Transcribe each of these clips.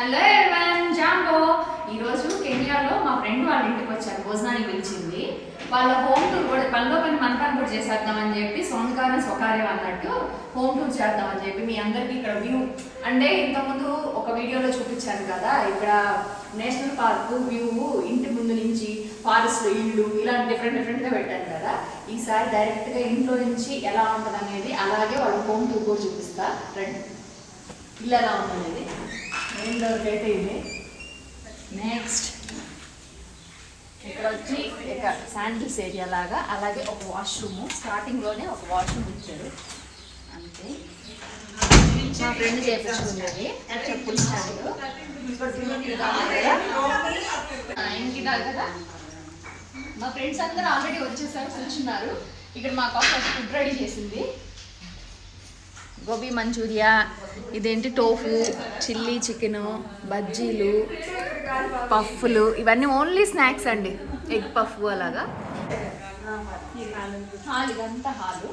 Hello everyone jumbo ఈరోజు కెన్యాలో మా friend వాళ్ళ ఇంటికి వచ్చాను భోజనానికి పిలిచింది. వాళ్ళ హోమ్ టూర్ కూడా పనిలో పని మన పని కూడా చేసేద్దామని చెప్పి సొంతకారం స్వకార్యం అన్నట్టు హోమ్ టూర్ చేద్దామని చెప్పి మీ అందరికీ ఇక్కడ వ్యూ. అంటే ఇంతకుముందు ఒక వీడియోలో చూపించాను కదా ఇక్కడ నేషనల్ పార్క్ వ్యూ ఇంటి ముందు నుంచి ఫారెస్ట్ ఇల్లు ఇలా డిఫరెంట్ డిఫరెంట్గా పెట్టాను కదా. ఈసారి డైరెక్ట్గా ఇంట్లో నుంచి ఎలా ఉంటుంది అనేది అలాగే వాళ్ళ హోమ్ టూర్ కూడా చూపిస్తా. రండి. ఇల్లు ఎలా ఉందనేది. మెయిన్ డోర్కి అయితే ఇది నెక్స్ట్ ఇక్కడ వచ్చి ఇక శాండిల్స్ ఏరియా లాగా అలాగే ఒక వాష్రూమ్ స్టార్టింగ్లోనే ఒక వాష్రూమ్ ఇచ్చారు. అంతే. మా ఫ్రెండ్ చేపించుకున్నది. చెప్పులు స్టాండ్. ఇంటి కదా? మా ఫ్రెండ్స్ అందరూ ఆల్రెడీ వచ్చేసారు కూర్చున్నారు. ఇక్కడ మా కోసం ఫుడ్ రెడీ చేసింది. గోబీ మంచూరియా ఇదేంటి టోఫు చిల్లీ చికెన్ బజ్జీలు పఫ్లు ఇవన్నీ ఓన్లీ స్నాక్స్ అండి. ఎగ్ పఫ్ అలాగా. హాల్. ఇదంతా హాలు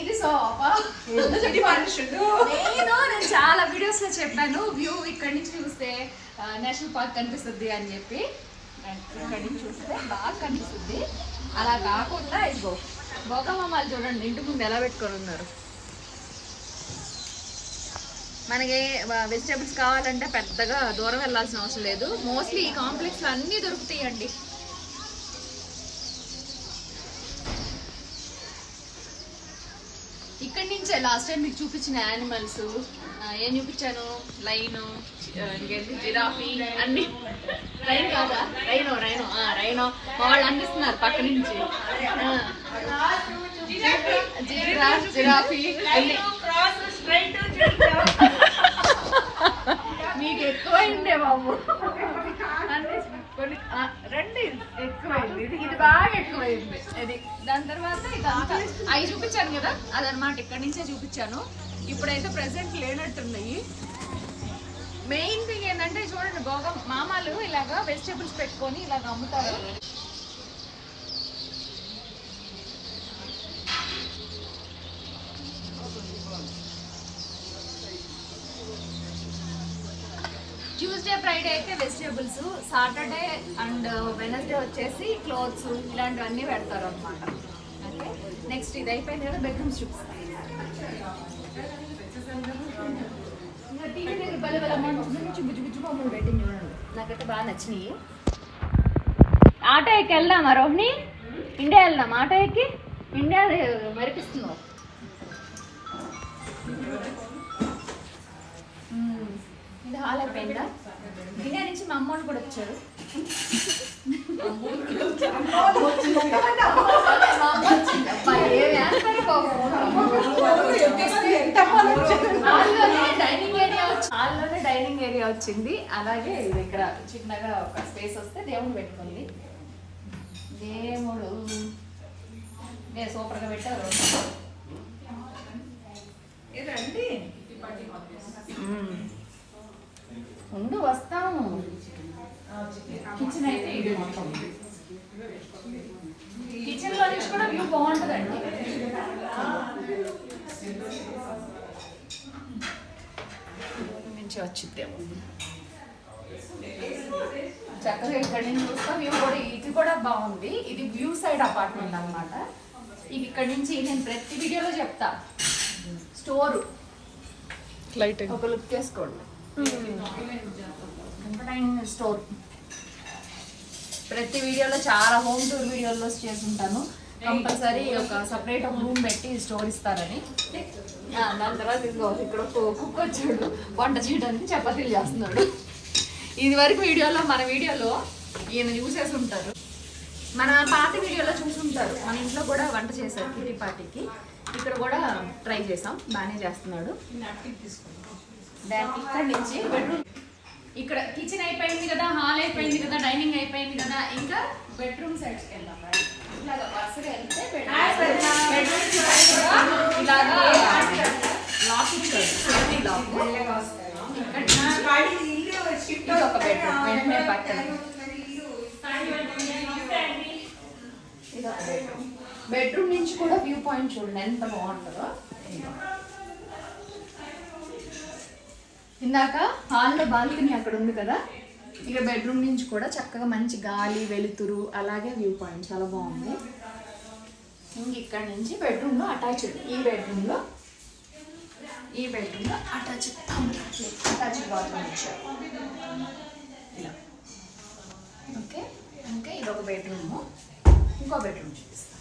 ఇది సోఫా. నేను చాలా వీడియోస్లో చెప్పాను వ్యూ ఇక్కడి నుంచి చూస్తే నేషనల్ పార్క్ కనిపిస్తుంది అని చెప్పి. ఇక్కడి నుంచి చూస్తే బాగా కనిపిస్తుంది. అలా కాకుండా ఇదిగో భోగమ్మలు చూడండి ఇంటి ముందు ఎలా పెట్టుకొని ఉన్నారు. మనకి వెజిటేబుల్స్ కావాలంటే పెద్దగా దూరం వెళ్ళాల్సిన అవసరం లేదు. మోస్ట్లీ ఈ కాంప్లెక్స్లో అన్నీ దొరుకుతాయండి. ఇక్కడి నుంచే లాస్ట్ టైం మీకు చూపించిన యానిమల్స్ ఏం చూపించాను? లైను ఇంకేంటి జిరాఫీ అన్ని. రైన్ కాదా? Rhino rhino. రైనో. మా వాళ్ళు అందిస్తున్నారు పక్క నుంచి. జిరాఫ్ జిరాఫీ. అన్ని మీకు ఎక్కువైందే బాబు. రండి. ఎక్కువైంది. ఇది ఇది బాగా ఎక్కువైంది. ఇది దాని తర్వాత ఇదంతా అవి చూపించాను కదా? అదనమాట ఇక్కడి నుంచే చూపించాను. ఇప్పుడైతే ప్రెసెంట్ లేనట్టున్నాయి. మెయిన్ థింగ్ ఏంటంటే చూడండి భోగం మామాలు ఇలాగా వెజిటేబుల్స్ పెట్టుకొని ఇలాగ అమ్ముతారు. ట్యూస్డే ఫ్రైడే అయితే వెజిటేబుల్స్ సాటర్డే అండ్ వెనస్డే వచ్చేసి క్లోత్స్ ఇలాంటివన్నీ పెడతారు అనమాట ఓకే నెక్స్ట్ ఇది అయిపోయింది కదా బెడ్రూమ్స్ చూపిస్తాను నాకైతే బాగా నచ్చినాయి. ఆటో ఎక్కి వెళ్దామా రోహిణి? ఇండియా వెళ్దాం ఆటో ఎక్కి ఇండియా మరిపిస్తున్నావు. ఇది హాల్ అయిపోయిందా? ఇండియా నుంచి మా అమ్మోళ్ళు కూడా వచ్చారు. మా అమ్మ హాల్లోనే డైనింగ్ ఏరియా వచ్చింది. అలాగే ఇది ఇక్కడ చిన్నగా ఒక స్పేస్ వస్తే దేవుడు పెట్టుకుంది. దేవుడు. నేను సూపర్గా పెట్టారు. రండి. ఉండు వస్తాము. కిచెన్ అయితే ఇది మొత్తం. కిచెన్లో నుంచి కూడా వ్యూ బాగుంటుందండి. వచ్చిద్దేమో. చక్కగా ఇక్కడ నుంచి చూస్తా వ్యూ కూడా ఇది కూడా బాగుంది. ఇది వ్యూ సైడ్ అపార్ట్మెంట్ అన్నమాట. ఇది ఇక్కడ నుంచి నేను ప్రతి వీడియోలో చెప్తా. స్టోర్ లైట్ ఒక లుక్ చేసుకోండి. స్టోర్ ప్రతి వీడియోలో చాలా హోమ్ టూర్ వీడియోలో చేస్తుంటాను కంపల్సరీ ఒక సపరేట్ ఒక రూమ్ పెట్టి స్టోర్ ఇస్తారని. దాని తర్వాత ఇక్కడ కుక్ వచ్చాడు. వంట చేయడానికి చపాతీలు చేస్తున్నాడు. ఇది వరకు వీడియోలో మన వీడియోలో ఈయన చూసేసి ఉంటారు. మన పాత వీడియోలో చూసుంటారు మన ఇంట్లో కూడా వంట చేశారు కిటీ పార్టీకి. ఇక్కడ కూడా ట్రై చేసాం. బాగానే చేస్తున్నాడు. దాని ఇక్కడ నుంచి బెడ్రూమ్ ఇక్కడ కిచెన్ అయిపోయింది కదా హాల్ అయిపోయింది కదా డైనింగ్ అయిపోయింది కదా ఇంకా బెడ్రూమ్ సైడ్స్కి వెళ్దాం రండి. ఇలాగా వరుసగా వెళ్తే బెడ్రూమ్ బెడ్రూమ్ ఇలాగా లాక్ ఇచ్చాడు సేఫ్టీ లాక్ ఇక్కడ నుంచి ఇది ఒక బెడ్రూమ్ వెంటనే పక్కన. ఇది ఒక బెడ్రూమ్ బెడ్రూమ్ నుంచి కూడా వ్యూ పాయింట్ చూడండి. ఎంత బాగుంటుందో. ఇందాక హాల్లో బాల్కనీ అక్కడ ఉంది కదా. ఇక బెడ్రూమ్ నుంచి కూడా చక్కగా మంచి గాలి వెలుతురు అలాగే వ్యూ పాయింట్ చాలా బాగుంది. ఇంక ఇక్కడ నుంచి బెడ్రూమ్లో అటాచ్డ్. ఈ బెడ్రూమ్లో ఈ బెడ్రూమ్లో అటాచ్ అటాచ్ బాత్రూమ్ ఇచ్చారు. ఇలా. ఓకే? ఓకే ఇది ఒక బెడ్రూమ్. ఇంకో బెడ్రూమ్ చూపిస్తాను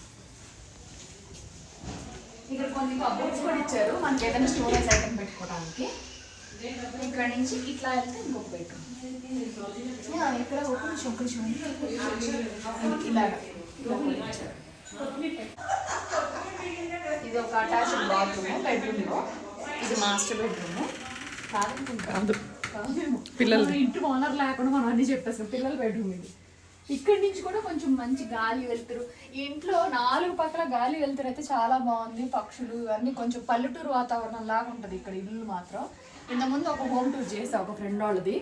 ఇక్కడ కొన్ని కబోర్డ్స్ కూడా ఇచ్చారు. మనకి ఏదైనా స్టోరేజ్ ఐటమ్ పెట్టుకోవడానికి. ఇక్కడ నుంచి ఇట్లా వెళ్తే ఇంకొక బెడ్రూమ్. ఇక్కడ ఒక నిమిషం ఒక నిమిషం. ఇలాగ ఇచ్చారు. ఇది ఒక అటాచ్డ్ బాత్రూమ్ బెడ్రూమ్. లో ఇది మాస్టర్ బెడ్రూమ్. కాదు. మన ఇంటి ఓనర్ లేకుండా మనం అన్ని చెప్పేస్తాం. పిల్లల బెడ్రూమ్ ఇది. ఇక్కడి నుంచి కూడా కొంచెం మంచి గాలి వెళ్తురు ఈ ఇంట్లో నాలుగు పక్కల గాలి వెళ్తురు అయితే చాలా బాగుంది. పక్షులు ఇవన్నీ కొంచెం పల్లెటూరు వాతావరణం లాగా ఉంటుంది ఇక్కడ ఇల్లు మాత్రం. ఇంతకుముందు ఒక హోమ్ టూర్ చేసా ఒక ఫ్రెండ్ వాళ్ళది.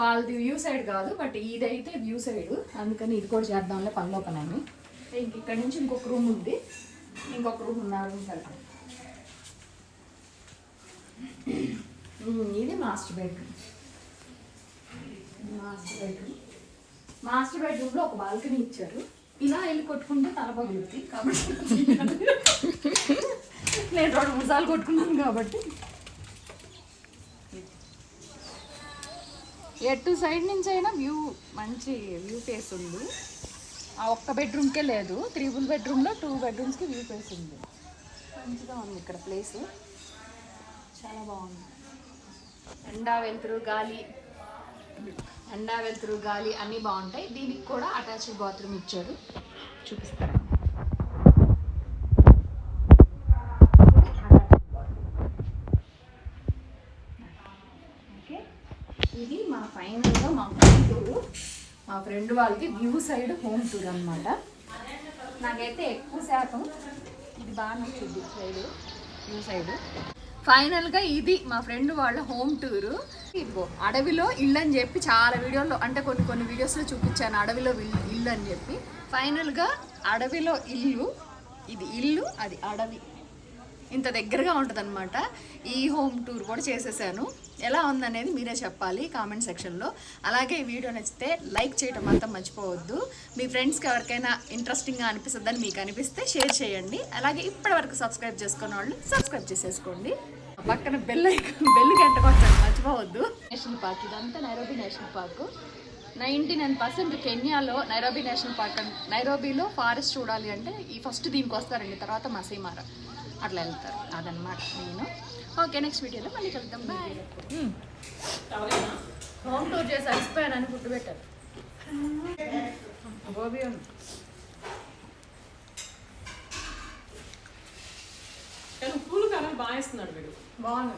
వాళ్ళది వ్యూ సైడ్ కాదు బట్ ఇదైతే వ్యూ సైడ్ అందుకని ఇది కూడా చేద్దాంలే పనిలో పని అని. ఇంక ఇక్కడ నుంచి ఇంకొక రూమ్ ఉంది. ఇంకొక రూమ్ ఉన్న రూమ్ వెళ్తాం ఉమ్, ఇది master bedroom master bedroom master బెడ్రూమ్లో ఒక బాల్కనీ ఇచ్చారు. ఇలా వెళ్ళి కొట్టుకుంటే తల పగులుద్ది కాబట్టి నేను రెండు మూడు సార్లు కొట్టుకున్నాను కాబట్టి. ఎటు సైడ్ నుంచి అయినా వ్యూ మంచి వ్యూ ఫేస్ ఉంది. ఆ ఒక్క బెడ్రూమ్కే లేదు. త్రిబుల్ బెడ్రూమ్లో టూ బెడ్రూమ్స్కి వ్యూ ప్లేస్ ఉంది. మంచిగా ఉంది ఇక్కడ ప్లేస్. చాలా బాగుంది. ఎండా వెలుతురు గాలి ఎండా వెలుతురు గాలి అన్నీ బాగుంటాయి. దీనికి కూడా అటాచ్డ్ బాత్రూమ్ ఇచ్చాడు చూపిస్తాను ఓకే ఇది మా ఫైనల్గా మా హోమ్ టూర్ మా ఫ్రెండ్ వాళ్ళకి వ్యూ సైడ్ హోమ్ టూర్ అనమాట నాకైతే ఎక్కువ శాతం ఇది బాగా నచ్చింది సైడ్ వ్యూ సైడ్. ఫైనల్గా ఇది మా ఫ్రెండ్ వాళ్ళ హోమ్ టూరు. ఇదిగో అడవిలో ఇల్లు అని చెప్పి చాలా వీడియోల్లో అంటే కొన్ని కొన్ని వీడియోస్లో చూపించాను అడవిలో ఇల్లు అని చెప్పి. ఫైనల్గా అడవిలో ఇల్లు ఇది ఇల్లు అది అడవి. ఇంత దగ్గరగా ఉంటుంది ఈ హోమ్ టూర్ కూడా చేసేసాను. ఎలా ఉందనేది మీరే చెప్పాలి కామెంట్ సెక్షన్లో. అలాగే ఈ వీడియో నచ్చితే లైక్ చేయడం మాత్రం మర్చిపోవద్దు. మీ ఫ్రెండ్స్కి ఎవరికైనా ఇంట్రెస్టింగ్గా అనిపిస్తుందని మీకు అనిపిస్తే షేర్ చేయండి. అలాగే ఇప్పటివరకు సబ్స్క్రైబ్ చేసుకున్న వాళ్ళు సబ్స్క్రైబ్ చేసేసుకోండి. పక్కన బెల్ బెల్ గంట కొంచెం మర్చిపోవద్దు. నేషనల్ పార్క్ ఇదంతా Nairobi national park. Ninety nine percent కెన్యాలో Nairobi national park నైరోబీలో ఫారెస్ట్ చూడాలి అంటే ఈ ఫస్ట్ దీనికి వస్తారండి తర్వాత మసీమార. అట్లా వెళ్తారు. అదనమాట నేను. ఓకే నెక్స్ట్ వీడియోలో మళ్ళీ కలుద్దాం. Bye home. టూర్ చేసి అలసిపోయానని ఫుడ్ పెట్టారు. గోబీ ఉంది. కానీ బాగా ఇస్తున్నాడు వీడు. బాగుంది.